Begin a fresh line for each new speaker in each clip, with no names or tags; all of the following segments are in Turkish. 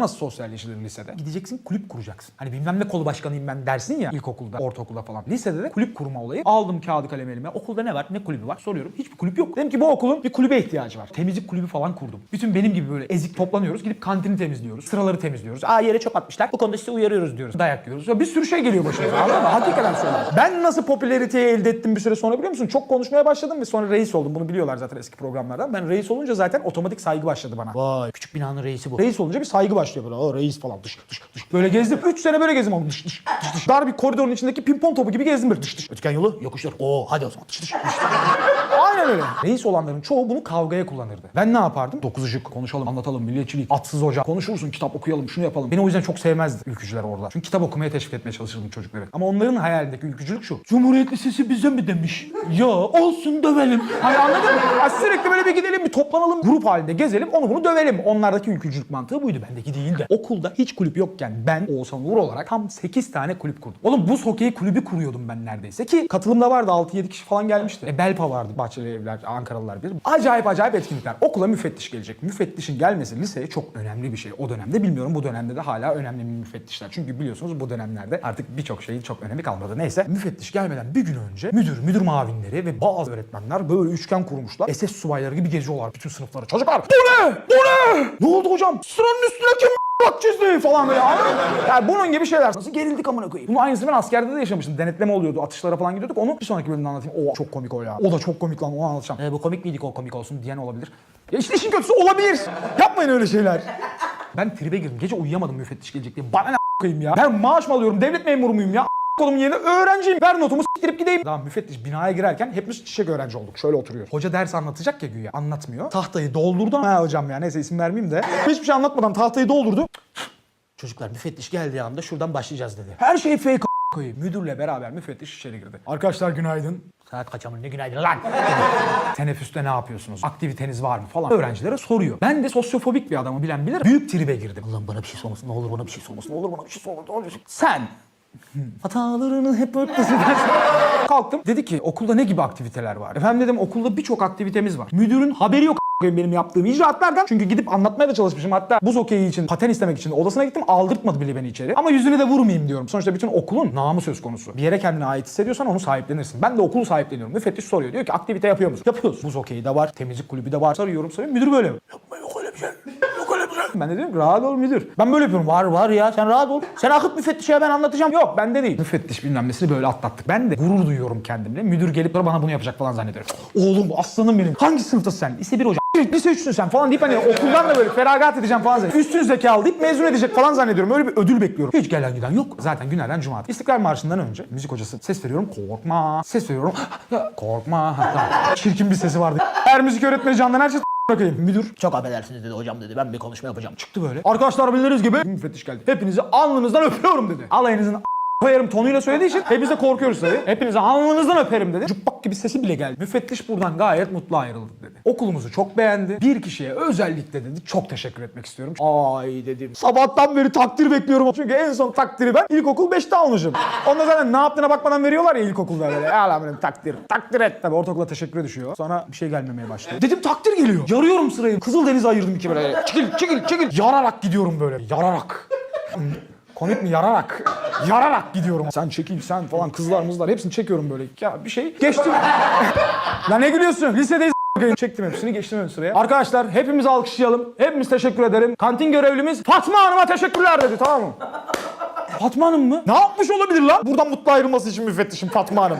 Nasıl sosyalleşilir lisede? Gideceksin kulüp kuracaksın. Hani bilmem ne kolu başkanıyım ben dersin ya ilkokulda, ortaokulda falan. Lisede de kulüp kurma olayı. Aldım kağıdı kalemi elime. Okulda ne var? Ne kulübü var? Soruyorum. Hiçbir kulüp yok. Dedim ki bu okulun bir kulübe ihtiyacı var. Temizlik kulübü falan kurdum. Bütün benim gibi böyle ezik toplanıyoruz. Gidip kantini temizliyoruz. Sıraları temizliyoruz. Aa yere çöp atmışlar. Bu konuda sizi uyarıyoruz diyoruz. Dayak yiyoruz. Ya bir sürü şey geliyor başımıza. Anladın mı? Hakikaten söylüyorum. Ben nasıl popülariteyi elde ettim bir süre sonra biliyor musun? Çok konuşmaya başladım ve sonra reis oldum. Bunu biliyorlar zaten eski programlardan. Ben reis olunca zaten otomatik saygı başladı bana. Vay küçük binanın reisi bu. Reis olunca bir saygı başlıyor böyle. O reis falan dış dış dış. Böyle gezdim. 3 sene böyle gezdim ama dış dış dış dış. Dar bir koridorun içindeki pimpon topu gibi gezdim böyle dış dış. Ötken yolu yokuşlar. Oo hadi o zaman dış dış dış. Aynen öyle. Reis olanların çoğu bunu kavgaya kullanırdı. Ben ne yapardım? Dokuz ışık konuşalım, anlatalım, milliyetçilik, atsız hoca. Konuşursun, kitap okuyalım, şunu yapalım. Beni o yüzden çok sevmezdi ülkücüler orada. Çünkü kitap okumaya teşvik etmeye çalışırdım çocukları. Ama onların hayalindeki ülkücülük şu. Cumhuriyet Lisesi bize mi demiş? Ya olsun dövelim. Hani anladın mı? Ha, sürekli böyle bir gidelim, bir toplanalım, grup halinde gezelim, onu bunu dövelim. Onlardaki ülkücülük mantığı buydu. Bendeki değil de. Okulda hiç kulüp yokken ben Oğuzhan Uğur olarak tam 8 tane kulüp kurdum. Oğlum buz hokeyi kulübü kuruyordum ben neredeyse ki katılımda vardı 6-7 kişi falan gelmişti. E, Belpa vardı. Bahçeli Evler, Ankaralılar bir. Acayip acayip etkinlikler. Okula müfettiş gelecek. Müfettişin gelmesi liseye çok önemli bir şey. O dönemde bilmiyorum bu dönemde de hala önemli bir müfettişler. Çünkü biliyorsunuz bu dönemlerde artık birçok şeyin çok önemi kalmadı. Neyse müfettiş gelmeden bir gün önce müdür, müdür mavinleri ve bazı öğretmenler böyle üçgen kurmuşlar. SS subayları gibi geziyorlar bütün sınıfları. Çocuklar bu ne? Bu ne? Ne oldu hocam? Sıranın üstüne kim bak çizdi falan böyle anladın mı? Yani bunun gibi şeyler. Nasıl gerildik amına koyayım. Bunun aynısını ben askerde de yaşamıştım. Denetleme oluyordu. Atışlara falan gidiyorduk. Onu bir sonraki bölümde anlatayım. O çok komik o ya. O da çok komik lan. Onu anlatacağım. E, bu komik miydi o komik olsun diyen olabilir. Ya işte işin kötüsü olabilir. Yapmayın öyle şeyler. Ben tribe girdim. Gece uyuyamadım müfettiş gelecek diye. Bana ne koyayım ya? Ben maaş mı alıyorum? Devlet memuru muyum ya? Kolumun yerine öğrenciyim. Ver notumu s**tirip gideyim. Daha müfettiş binaya girerken hepimiz çiçek öğrenci olduk. Şöyle oturuyor. Hoca ders anlatacak ya güya. Anlatmıyor. Tahtayı doldurdu. Ha hocam ya neyse isim vermeyeyim de. Hiçbir şey anlatmadan tahtayı doldurdu. Çocuklar müfettiş geldiği anda şuradan başlayacağız dedi. Her şey fake koyayım. Müdürle beraber müfettiş içeri girdi. Arkadaşlar günaydın. Saat kaç ama ne günaydın lan? Teneffüste ne yapıyorsunuz? Aktiviteniz var mı falan. Öğrencilere soruyor. Ben de sosyofobik bir adamı bilen bilir. Büyük tribe girdim. Ulan bana bir şey sormasın. Ne olur bana bir şey sormasın. Ne olur bana bir şey sormasın. Ne olur. Sen Hatalarını hep dersin. Kalktım. Dedi ki okulda ne gibi aktiviteler var? Efendim dedim okulda birçok aktivitemiz var. Müdürün haberi yok benim yaptığım icraatlardan. Çünkü gidip anlatmaya da çalışmışım. Hatta buz okeyi için, paten istemek için odasına gittim. Aldırtmadı bile beni içeri. Ama yüzüne de vurmayayım diyorum. Sonuçta bütün okulun namı söz konusu. Bir yere kendine ait hissediyorsan onu sahiplenirsin. Ben de okulu sahipleniyorum. Müfettiş soruyor. Diyor ki aktivite yapıyor musun? Yapıyoruz. Buz okeyi de var. Temizlik kulübü de var. Sarıyorum sarıyorum. Müdür böyle. Yapma yok öyle bir şey. Ben de diyorum ki rahat ol müdür. Ben böyle yapıyorum. Var var ya sen rahat ol. Sen akıt müfettişe ya ben anlatacağım. Yok bende değil. Müfettiş bilmem nesini böyle atlattık. Ben de gurur duyuyorum kendimle. Müdür gelip bana bunu yapacak falan zannediyorum. Oğlum aslanım benim. Hangi sınıftasın sen? Lise 1 hocam. Lise 3'sün sen falan deyip hani okuldan da böyle feragat edeceğim falan zannediyorum. Üstün zekalı deyip mezun edecek falan zannediyorum. Öyle bir ödül bekliyorum. Hiç gelen giden yok. Zaten günlerden cumartesi. İstiklal Marşı'ndan önce müzik hocası ses veriyorum. Korkma. Ses veriyorum. Korkma. Tamam. Çirkin bir sesi vardı. Her müzik öğretmeni candan her şey bakayım. Müdür çok affedersiniz dedi hocam dedi. Ben bir konuşma yapacağım. Çıktı böyle. Arkadaşlar bildiğiniz gibi müfettiş geldi. Hepinizi alnınızdan öpüyorum dedi. Alayınızın koyarım tonuyla söylediği için hepimiz de korkuyoruz tabii. Hepinizi alnınızdan öperim dedi. Cuppak gibi sesi bile geldi. Müfettiş buradan gayet mutlu ayrıldı dedi. Okulumuzu çok beğendi. Bir kişiye özellikle dedi çok teşekkür etmek istiyorum. Ay dedim. Sabahtan beri takdir bekliyorum. Çünkü en son takdiri ben ilkokul 5'te almışım. Onda zaten ne yaptığına bakmadan veriyorlar ya ilkokulda böyle. Benim takdir. Takdir et. Tabii ortaokula teşekkür düşüyor. Sonra bir şey gelmemeye başladı. Dedim takdir geliyor. Yarıyorum sırayı. Kızıldeniz'e ayırdım iki böyle. Çekil çekil çekil. Yararak gidiyorum böyle. Yararak. Komik mi? Yararak. Yararak gidiyorum. Sen çekil sen falan kızlar mızlar hepsini çekiyorum böyle. Ya bir şey geçtim. Lan ne gülüyorsun? Lisedeyiz. Çektim hepsini geçtim ön sıraya. Arkadaşlar hepimiz alkışlayalım. Hepimiz teşekkür ederim. Kantin görevlimiz Fatma Hanım'a teşekkürler dedi tamam mı? Fatma Hanım mı? Ne yapmış olabilir lan? Buradan mutlu ayrılması için müfettişim Fatma Hanım.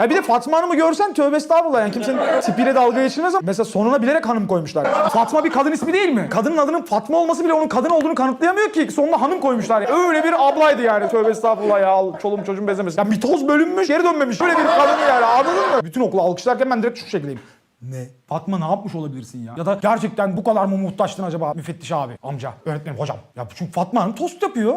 Ha bir de Fatma Hanım'ı görsen tövbe estağfurullah yani kimsenin tipiyle dalga geçilmez ama mesela sonuna bilerek hanım koymuşlar. Fatma bir kadın ismi değil mi? Kadının adının Fatma olması bile onun kadın olduğunu kanıtlayamıyor ki. Sonuna hanım koymuşlar. Yani. Öyle bir ablaydı yani tövbe estağfurullah ya. Al, Çoluğum çocuğum benzemesin. Ya mitoz bölünmüş geri dönmemiş. Öyle bir kadın yani anladın mı? Bütün okulu alkışlarken ben direkt şu şekildeyim. Ne? Fatma ne yapmış olabilirsin ya? Ya da gerçekten bu kadar mı muhtaçtın acaba müfettiş abi, amca, öğretmenim, hocam? Ya çünkü Fatma Hanım tost yapıyor.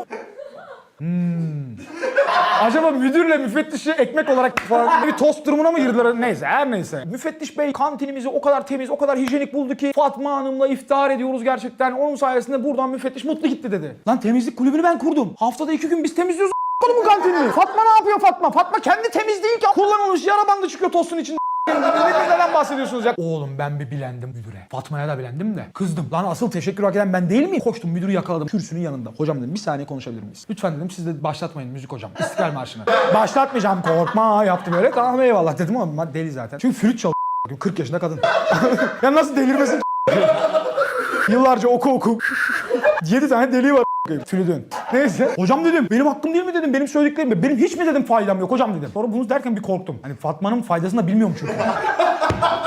Acaba müdürle müfettişi ekmek olarak falan bir tost durumuna mı girdiler? Neyse her neyse. Müfettiş bey kantinimizi o kadar temiz, o kadar hijyenik buldu ki Fatma Hanım'la iftar ediyoruz gerçekten. Onun sayesinde buradan müfettiş mutlu gitti dedi. Lan temizlik kulübünü ben kurdum. Haftada iki gün biz temizliyoruz bu kantinini. Fatma ne yapıyor Fatma? Fatma kendi temiz değil ki. Kullanılmış yara bandı çıkıyor tostun içinde. Neden bahsediyorsunuz ya? Oğlum ben bir bilendim müdüre. Fatma'ya da bilendim de. Kızdım. Lan asıl teşekkür hak eden ben değil miyim? Koştum müdürü yakaladım. Kürsünün yanında. Hocam dedim bir saniye konuşabilir miyiz? Lütfen dedim siz de başlatmayın müzik hocam. İstiklal Marşı'nı. Başlatmayacağım korkma yaptı böyle. Tamam eyvallah dedim ama deli zaten. Çünkü flüt çalıyor. 40 yaşında kadın. ya nasıl delirmesin Yıllarca oku oku. 7 tane deliği var Flütün. Neyse. Hocam dedim benim hakkım değil mi dedim benim söylediklerim mi? Benim hiç mi dedim faydam yok hocam dedim. Sonra bunu derken bir korktum. Hani Fatma'nın faydasını da bilmiyorum çünkü.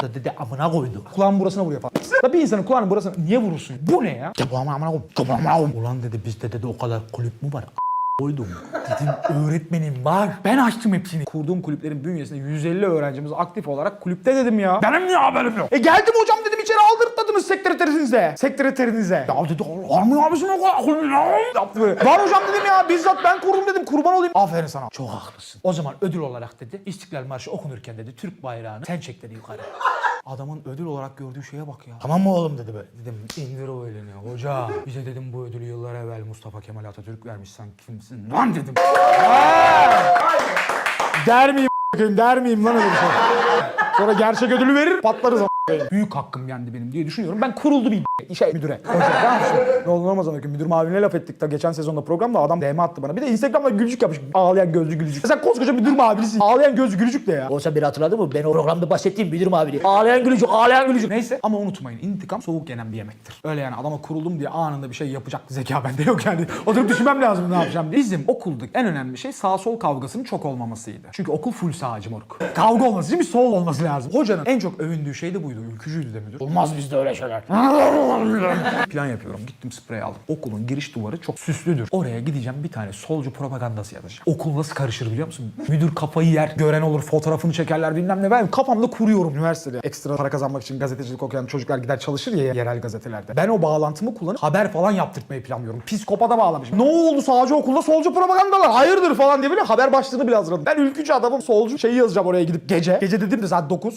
Da dedi amına koydu. Kulağın burasına vuruyor falan. Da bir insanın kulağının burasına niye vurursun? Bu ne ya? Ya bu amına amına koyayım. Ya bu amına koyayım. Ulan dedi bizde dedi o kadar kulüp mü var? Koydum. Dedim öğretmenim var. Ben açtım hepsini. Kurduğum kulüplerin bünyesinde 150 öğrencimiz aktif olarak kulüpte dedim ya. Benim niye haberim yok? E geldim hocam dedim içeri aldırtmadınız sekreterinize. Sekreterinize. Ya dedi var mı abisine o kadar kulüp ya? Yaptı böyle. Var hocam dedim ya bizzat ben kurdum dedim kurban olayım. Aferin sana. Çok haklısın. O zaman ödül olarak dedi İstiklal Marşı okunurken dedi Türk bayrağını sen çek dedi yukarı. Adamın ödül olarak gördüğü şeye bak ya. Tamam mı oğlum dedi böyle. Dedim indir o elini hoca. Bize dedim bu ödülü yıllar evvel Mustafa Kemal Atatürk vermiş sen kimsin lan dedim. Der miyim der miyim lan öyle bir şey. Sonra gerçek ödülü verir patlarız a**ayım. Büyük hakkım yendi benim diye düşünüyorum. Ben kuruldu bir şey müdüre. Mı? ne olur olmaz ama müdür mavine laf ettik da geçen sezonda programda adam DM attı bana. Bir de Instagram'da gülücük yapmış. Ağlayan gözlü gülücük. Sen koskoca müdür mavilisin. Ağlayan gözlü gülücük de ya.
Oysa biri hatırladı mı? Ben o programda bahsettiğim müdür mavili. Ağlayan gülücük, ağlayan gülücük.
Neyse ama unutmayın intikam soğuk yenen bir yemektir. Öyle yani adama kuruldum diye anında bir şey yapacak zeka bende yok yani. Oturup düşünmem lazım ne yapacağım diye. Bizim okuldaki en önemli şey sağ sol kavgasının çok olmamasıydı. Çünkü okul full sağcı moruk. Kavga olması için bir sol olması lazım. Hocanın en çok övündüğü şey de buydu. Ülkücüydü de müdür.
Olmaz bizde öyle şeyler.
Plan yapıyorum. Gittim sprey aldım. Okulun giriş duvarı çok süslüdür. Oraya gideceğim bir tane solcu propagandası yazacağım. Okul nasıl karışır biliyor musun? Müdür kafayı yer. Gören olur fotoğrafını çekerler bilmem ne. Ben kafamda kuruyorum. Üniversitede ekstra para kazanmak için gazetecilik okuyan çocuklar gider çalışır ya yerel gazetelerde. Ben o bağlantımı kullanıp haber falan yaptırtmayı planlıyorum. Psikopata bağlamışım. Ne oldu sağcı okulda solcu propagandalar hayırdır falan diye böyle haber başlığını bile hazırladım. Ben ülkücü adamım solcu şeyi yazacağım oraya gidip gece. Gece dedim de saat 9.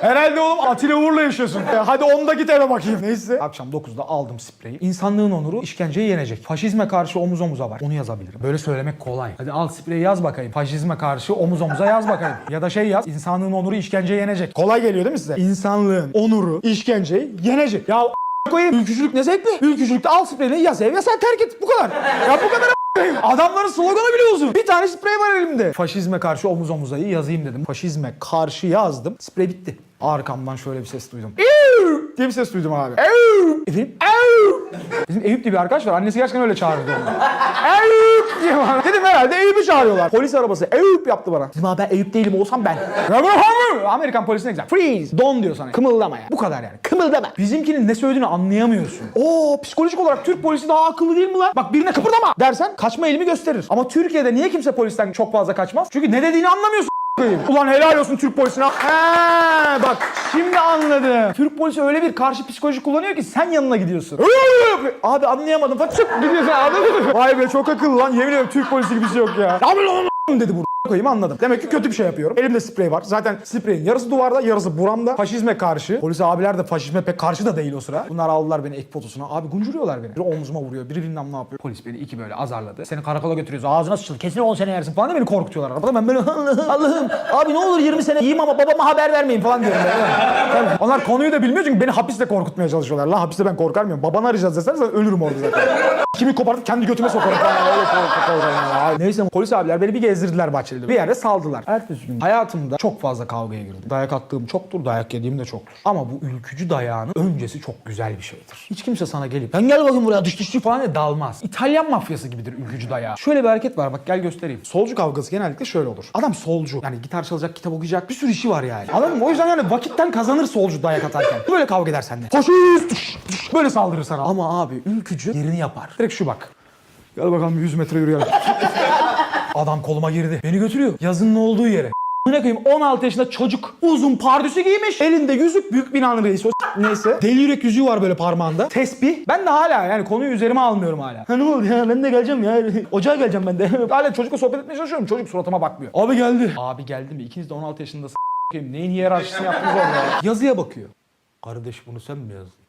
Herhalde oğlum Atilla Uğur'la yaşıyorsun. E, hadi 10'da git eve bakayım. Neyse. Akşam 9'da aldım spreyi. İnsanlığın onuru işkenceye yenecek. Faşizme karşı omuz omuza var. Onu yazabilirim. Böyle söylemek kolay. Hadi al spreyi yaz bakayım. Faşizme karşı omuz omuza yaz bakayım. Ya da şey yaz. İnsanlığın onuru işkenceye yenecek. Kolay geliyor değil mi size? İnsanlığın onuru işkenceyi yenecek. Ya koyayım. Ülkücülük ne zevkli. Ülkücülükte al spreyini yaz ev ya sen terk et. Bu kadar. Ya bu kadar a**ayım. Adamların sloganı biliyorsun. Bir tane sprey var elimde. Faşizme karşı omuz omuzayı yazayım dedim. Faşizme karşı yazdım. Sprey bitti. Arkamdan şöyle bir ses duydum. "Euu!" diye bir ses duydum abi. Euu! Efendim? Euu! Bizim Eyüp diye bir arkadaş var. Annesi gerçekten öyle çağırdı onu. Diye bana. Dedim herhalde Eyüp'ü çağırıyorlar. Polis arabası Eyüp yaptı bana. Dedim abi ben Eyüp değilim olsam ben. Amerikan polisine güzel. Freeze. Don diyor sana. Kımıldama ya. Bu kadar yani. Kımıldama. Bizimkinin ne söylediğini anlayamıyorsun. Oo psikolojik olarak Türk polisi daha akıllı değil mi lan? Bak birine kıpırdama dersen kaçma elimi gösterir. Ama Türkiye'de niye kimse polisten çok fazla kaçmaz? Çünkü ne dediğini anlamıyorsun. Koyayım. Ulan helal olsun Türk polisine. He, bak şimdi anladım. Türk polisi öyle bir karşı psikoloji kullanıyor ki sen yanına gidiyorsun. Abi anlayamadım. Façık gidiyorsun anladın mı? Vay be çok akıllı lan. Yemin ediyorum Türk polisi gibi bir şey yok ya. Ya bu lan dedi burada koyayım anladım. Demek ki kötü bir şey yapıyorum. Elimde sprey var. Zaten spreyin yarısı duvarda, yarısı buramda. Faşizme karşı. Polis abiler de faşizme pek karşı da değil o sıra. Bunlar aldılar beni ek fotosuna. Abi guncuruyorlar beni. Biri omzuma vuruyor, biri bilmem ne yapıyor. Polis beni iki böyle azarladı. Seni karakola götürüyoruz. Ağzına sıçıldı. Kesin 10 sene yersin falan diye beni korkutuyorlar arabada. Ben böyle Allah'ım abi ne olur 20 sene yiyeyim ama babama haber vermeyin falan diyorum. Tabii. Onlar konuyu da bilmiyor çünkü beni hapiste korkutmaya çalışıyorlar. Lan hapiste ben korkar mıyım? Babanı arayacağız deseniz ölürüm orada zaten. Kimi kopartıp kendi götüme sokarım. Neyse polis abiler beni bir gezdirdiler Bahçeli'de. Bir yerde saldılar. Ertesi gün hayatımda çok fazla kavgaya girdim. Dayak attığım çoktur, dayak yediğim de çoktur. Ama bu ülkücü dayağının öncesi çok güzel bir şeydir. Hiç kimse sana gelip ben gel bakayım buraya dış dış dış" falan diye dalmaz. İtalyan mafyası gibidir ülkücü dayağı. Şöyle bir hareket var bak gel göstereyim. Solcu kavgası genellikle şöyle olur. Adam solcu. Yani gitar çalacak, kitap okuyacak bir sürü işi var yani. Anladın mı? O yüzden yani vakitten kazanır solcu dayak atarken. Böyle kavga eder seninle. Faşist! Böyle saldırır sana. Ama abi ülkücü yerini yapar. Direkt şu bak. Gel bakalım 100 metre yürüyelim. Adam koluma girdi. Beni götürüyor. Yazının olduğu yere. Ne koyayım 16 yaşında çocuk uzun pardüsü giymiş. Elinde yüzük büyük binanın reisi o neyse. Deli yürek yüzüğü var böyle parmağında. Tesbih. Ben de hala yani konuyu üzerime almıyorum hala. Ha ne oldu ya ben de geleceğim ya. Ocağa geleceğim ben de. hala çocukla sohbet etmeye çalışıyorum. Çocuk suratıma bakmıyor. Abi geldi. Abi geldi mi? İkiniz de 16 yaşındasınız. Neyin hiyerarşisini yaptınız orada ya? Yazıya bakıyor. Kardeş bunu sen mi yazdın?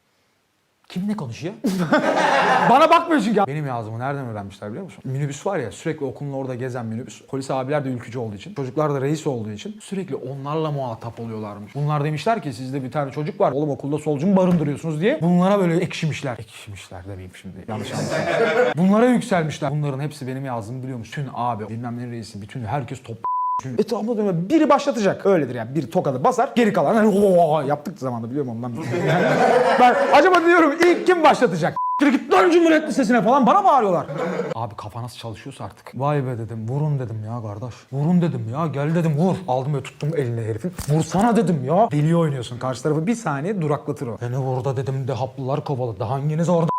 Kim ne konuşuyor? Bana bakmıyor çünkü. Benim yazdığımı nereden öğrenmişler biliyor musun? Minibüs var ya sürekli okulun orada gezen minibüs. Polis abiler de ülkücü olduğu için. Çocuklar da reis olduğu için sürekli onlarla muhatap oluyorlarmış. Bunlar demişler ki sizde bir tane çocuk var. Oğlum okulda solcu mu barındırıyorsunuz diye. Bunlara böyle ekşimişler. Ekşimişler demeyeyim şimdi. Yanlış anladım. Bunlara yükselmişler. Bunların hepsi benim yazdığımı biliyormuş. Bütün abi bilmem ne reisi bütün herkes top Etrafında dönüyor. Biri başlatacak. Öyledir yani. Biri tokadı basar. Geri kalan hani yaptık zamanında biliyorum ondan. ben acaba diyorum ilk kim başlatacak? Git lan Cumhuriyet Lisesi'ne falan bana bağırıyorlar. Abi kafa nasıl çalışıyorsa artık. Vay be dedim vurun dedim ya kardeş. Vurun dedim ya gel dedim vur. Aldım böyle tuttum eline herifin. Vursana dedim ya. Deli oynuyorsun karşı tarafı bir saniye duraklatır o. Beni orada dedim de haplılar kovaladı. Hanginiz orada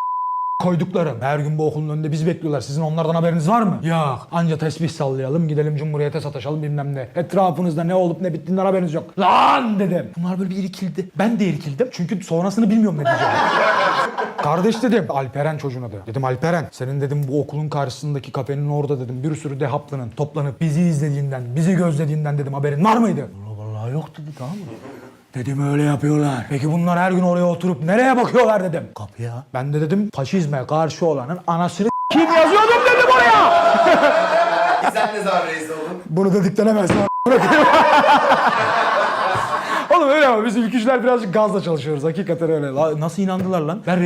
koyduklarım. Her gün bu okulun önünde bizi bekliyorlar. Sizin onlardan haberiniz var mı? Yok. Anca tesbih sallayalım, gidelim Cumhuriyete sataşalım bilmem ne. Etrafınızda ne olup ne bittiğinden haberiniz yok. Lan dedim. Bunlar böyle bir irkildi. Ben de irkildim. Çünkü sonrasını bilmiyorum ne diyeceğim. Kardeş dedim. Alperen çocuğun adı. Dedim Alperen. Senin dedim bu okulun karşısındaki kafenin orada dedim. Bir sürü dehaplının toplanıp bizi izlediğinden, bizi gözlediğinden dedim haberin var mıydı? Vallahi vallahi yok dedi tamam mı? Dedim öyle yapıyorlar. Peki bunlar her gün oraya oturup nereye bakıyorlar dedim. Kapıya. Ben de dedim faşizme karşı olanın anasını kim yazıyordum dedim oraya.
Sen ne zaman reis oldun?
Bunu da diklenemezsin. Oğlum öyle ama biz ülkücüler birazcık gazla çalışıyoruz. Hakikaten öyle. La, nasıl inandılar lan? Ben